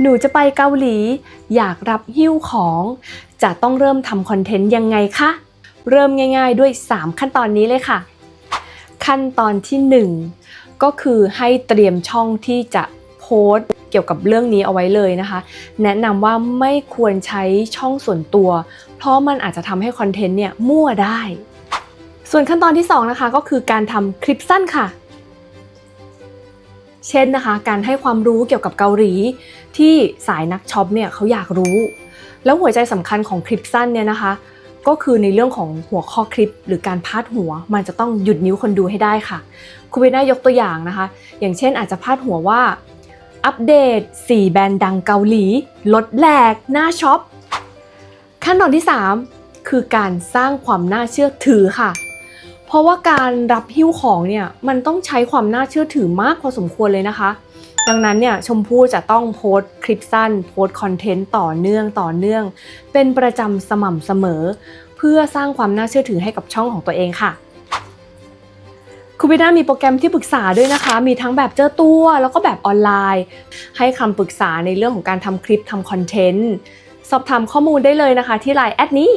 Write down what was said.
หนูจะไปเกาหลี อยากรับหิ้วของ จะต้องเริ่มทำคอนเทนต์ยังไงคะ เริ่มง่าย ๆ ด้วย 3 ขั้นตอนนี้เลยค่ะ ขั้นตอนที่ 1 ก็คือให้เตรียมช่องที่จะโพสต์เกี่ยวกับเรื่องนี้เอาไว้เลยนะคะ แนะนำว่าไม่ควรใช้ช่องส่วนตัว เพราะมันอาจจะทำให้คอนเทนต์เนี่ยมั่วได้ ส่วนขั้นตอนที่ 2 นะคะ ก็คือการทำคลิปสั้นค่ะ เช่นนะคะ การให้ความรู้เกี่ยวกับเกาหลี ที่สายนักช็อปเนี่ยเขาอยากรู้ แล้วหัวใจสำคัญของคลิปสั้นเนี่ยนะคะ ก็คือในเรื่องของหัวข้อคลิป หรือการพาดหัว มันจะต้องหยุดนิ้วคนดูให้ได้ค่ะคุณเวน่ายกตัวอย่างนะคะ อย่างเช่นอาจจะพาดหัวว่าอัปเดต 4 แบรนด์ดังเกาหลี ลดแหลกหน้าช็อปขั้นตอนที่ 3 คือการสร้างความน่าเชื่อถือค่ะ เพราะว่าการรับหิ้วของเนี่ยมันต้องใช้ความน่าเชื่อถือมากพอสมควรเลยนะคะ ดังนั้นเนี่ยชมพู่จะต้องโพสต์คลิปสั้น โพสต์คอนเทนต์ต่อเนื่องต่อเนื่อง เป็นประจำสม่ำเสมอ เพื่อสร้างความน่าเชื่อถือให้กับช่องของตัวเองค่ะคุณวิน่ามีโปรแกรมที่ปรึกษาด้วยนะคะ มีทั้งแบบเจอตัวแล้วก็แบบออนไลน์ ให้คำปรึกษาในเรื่องของการทำคลิปทำคอนเทนต์ สอบถามข้อมูลได้เลยนะคะที่ไลน์แอดนี้